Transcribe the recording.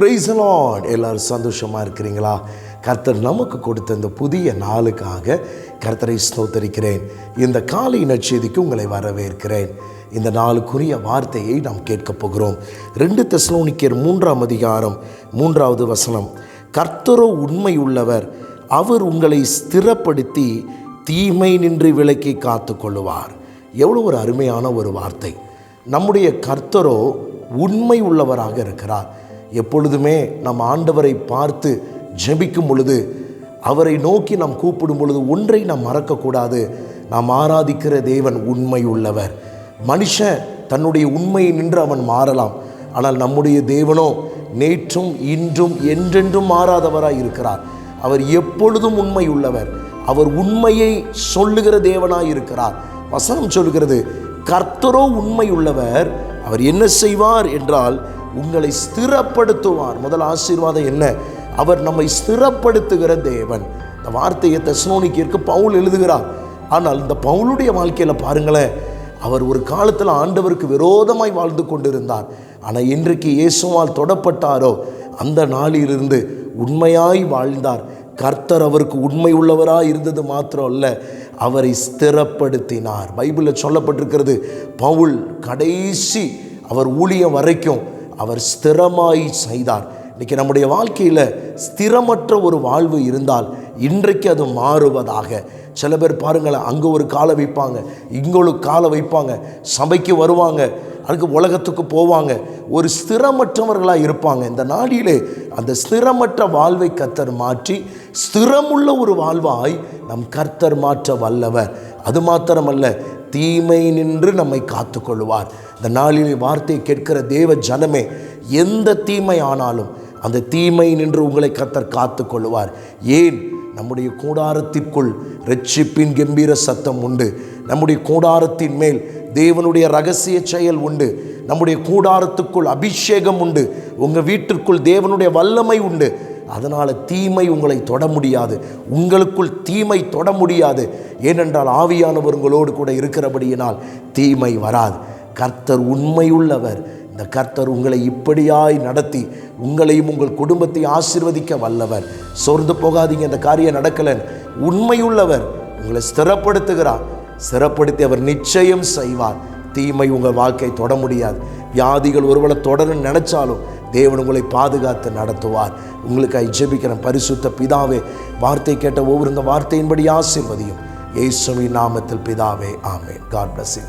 Price Lord எல்லோரும் சந்தோஷமாக இருக்கிறீங்களா? கர்த்தர் நமக்கு கொடுத்த இந்த புதிய நாளுக்காக கர்த்தரை ஸ்தோத்தரிக்கிறேன். இந்த காலை நற்செய்திக்கு உங்களை வரவேற்கிறேன். இந்த நாளுக்குரிய வார்த்தையை நாம் கேட்கப் போகிறோம். ரெண்டு தெசலோனிக்கர் மூன்றாம் அதிகாரம் மூன்றாவது வசனம். கர்த்தரோ உண்மை உள்ளவர் அவர் உங்களை ஸ்திரப்படுத்தி தீமை நின்று விலக்கி காத்து கொள்ளுவார் எவ்வளோ ஒரு அருமையான ஒரு வார்த்தை. நம்முடைய கர்த்தரோ உண்மை உள்ளவராக இருக்கிறார். எப்பொழுதுமே நம் ஆண்டவரை பார்த்து ஜெபிக்கும் பொழுது அவரை நோக்கி நாம் கூப்பிடும் பொழுது ஒன்றை நாம் மறக்கக்கூடாது. நாம் ஆராதிக்கிற தேவன் உண்மை உள்ளவர் மனுஷன் தன்னுடைய உண்மையை நின்று அவன் மாறலாம். ஆனால் நம்முடைய தேவனோ நேற்றும் இன்றும் என்றென்றும் மாறாதவராய் இருக்கிறார். அவர் எப்பொழுதும் உண்மை உள்ளவர் அவர் உண்மையை சொல்லுகிற தேவனாய் இருக்கிறார். வசனம் சொல்கிறது கர்த்தரோ உண்மை உள்ளவர் அவர் என்ன செய்வார்? என்றால் உங்களை ஸ்திரப்படுத்துவார். முதல் ஆசீர்வாதம் என்ன? அவர் நம்மை ஸ்திரப்படுத்துகிற தேவன். இந்த வார்த்தையை தெசனோனிக்கிற்கு பவுல் எழுதுகிறார். ஆனால் இந்த பவுலுடைய வாழ்க்கையில் பாருங்களேன் அவர் ஒரு காலத்தில் ஆண்டவருக்கு விரோதமாய் வாழ்ந்து கொண்டிருந்தார். ஆனால் இன்றைக்கு இயேசுவால் தொடப்பட்டாரோ அந்த நாளிலிருந்து உண்மையாய் வாழ்ந்தார். கர்த்தர் அவருக்கு உண்மை உள்ளவராக இருந்தது மாத்திரம் அல்ல அவரை ஸ்திரப்படுத்தினார். பைபிளில் சொல்லப்பட்டிருக்கிறது பவுல் கடைசி அவர் ஊழியம் வரைக்கும் அவர் ஸ்திரமாய் செய்தார். இன்றைக்கி நம்முடைய வாழ்க்கையில் ஸ்திரமற்ற ஒரு வாழ்வு இருந்தால் இன்றைக்கு அது மாறுவதாக. சில பேர் பாருங்களேன் அங்கே ஒரு காலை வைப்பாங்க இங்கே ஒரு காலை வைப்பாங்க சபைக்கு வருவாங்க அதுக்கு உலகத்துக்கு போவாங்க. ஒரு ஸ்திரமற்றவர்களாக இருப்பாங்க. இந்த நாடியிலே அந்த ஸ்திரமற்ற வாழ்வை கர்த்தர் மாற்றி ஸ்திரமுள்ள ஒரு வாழ்வாய் நம் கர்த்தர் மாற்ற வல்லவர். அது மாத்திரமல்ல தீமை நின்று நம்மை காத்துக்கொள்வார். இந்த நாளில் வார்த்தை கேட்கிற தேவ ஜனமே எந்த தீமை ஆனாலும் அந்த தீமை நின்று உங்களை கத்தர் காத்து கொள்வார் ஏன்? நம்முடைய கூடாரத்திற்குள் ரட்சிப்பின் கம்பீர சத்தம் உண்டு. நம்முடைய கூடாரத்தின் மேல் தேவனுடைய ரகசிய செயல் உண்டு. நம்முடைய கூடாரத்துக்குள் அபிஷேகம் உண்டு. உங்கள் வீட்டிற்குள் தேவனுடைய வல்லமை உண்டு. அதனால் தீமை உங்களை தொட முடியாது. உங்களுக்குள் தீமை தொட முடியாது. ஏனென்றால் ஆவியானவர் உங்களோடு கூட இருக்கிறபடியினால் தீமை வராது. கர்த்தர் உண்மையுள்ளவர். இந்த கர்த்தர் உங்களை இப்படியாய் நடத்தி உங்களையும் உங்கள் குடும்பத்தை ஆசிர்வதிக்க வல்லவர். சோர்ந்து போகாதீங்க இந்த காரியம் நடக்கலன். உண்மையுள்ளவர் உங்களை ஸ்திரப்படுத்துகிறார். ஸ்திரப்படுத்தி அவர் நிச்சயம் செய்வார். தீமை உங்கள் வாழ்க்கை தொட முடியாது. வியாதிகள் ஒருவேளை தொடரன்னு நினச்சாலும் தேவன் உங்களை பாதுகாத்து நடத்துவார். உங்களுக்காக ஜெபிக்கிற பரிசுத்த பிதாவே வார்த்தை கேட்ட ஒவ்வொரு வார்த்தையின்படி ஆசிர்வதியும். இயேசுவின் நாமத்தில் பிதாவே ஆமேன். God plus